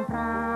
ンカン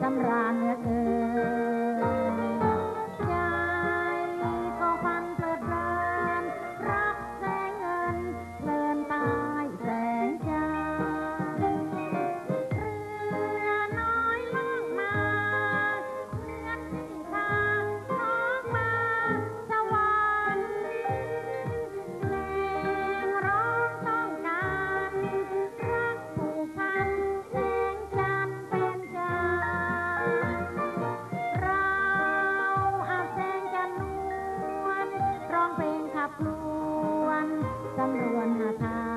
สำราญ วนสำรวนหาทาง